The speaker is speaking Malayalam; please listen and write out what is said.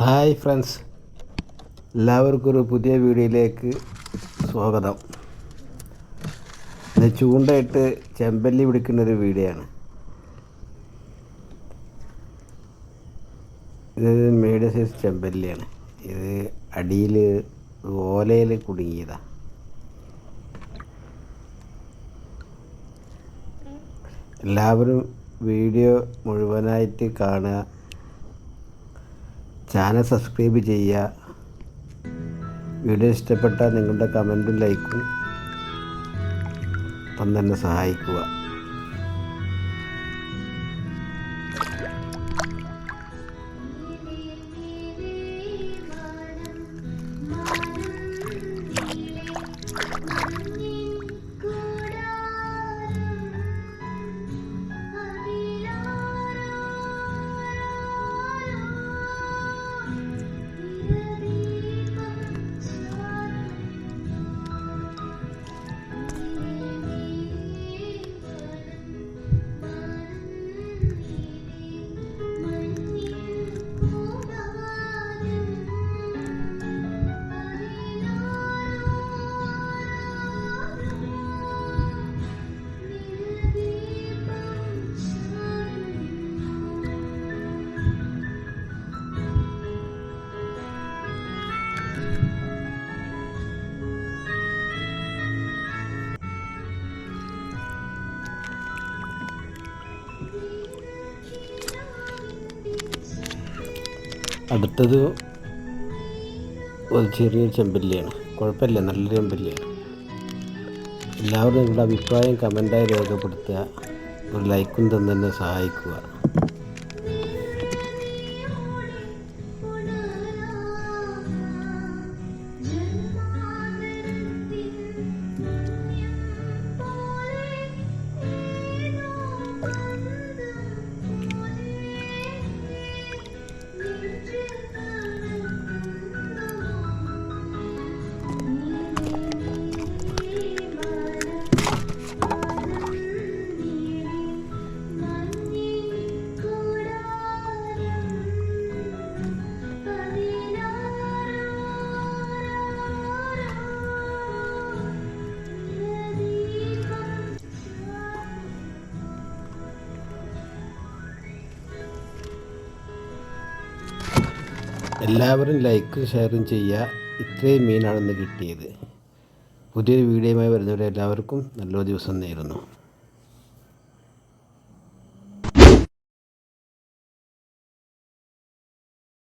Hi friends. എല്ലാവർക്കും ഒരു പുതിയ വീഡിയോയിലേക്ക് സ്വാഗതം. ഇത് ചൂണ്ടയിട്ട് ചെമ്പല്ലി പിടിക്കുന്നൊരു വീഡിയോ ആണ് ഇത് മീഡിയം സൈസ് ചെമ്പല്ലിയാണ്. ഇത് അടിയിൽ ഓലയിൽ കുടുങ്ങിയതാണ് എല്ലാവരും വീഡിയോ മുഴുവനായിട്ട് കാണുക. ചാനൽ സബ്സ്ക്രൈബ് ചെയ്യുക. വീഡിയോ ഇഷ്ടപ്പെട്ടാൽ നിങ്ങളുടെ കമന്റും ലൈക്കും തന്നെ സഹായിക്കുക. അടുത്തത് ഒരു ചെറിയൊരു ചെമ്പല്ലിയാണ്. കുഴപ്പമില്ല നല്ല ചെമ്പല്ലിയാണ്. എല്ലാവരും നിങ്ങളുടെ അഭിപ്രായം കമന്റായി രേഖപ്പെടുത്തുക. ഒരു ലൈക്കും തന്നെ സഹായിക്കുക. എല്ലാവരും ലൈക്കും ഷെയറും ചെയ്യുക. ഇത്രയും മീനാണെന്ന് കിട്ടിയത്. പുതിയൊരു വീഡിയോയുമായി വരുന്നവരെ എല്ലാവർക്കും നല്ലൊരു ദിവസം നേരുന്നു.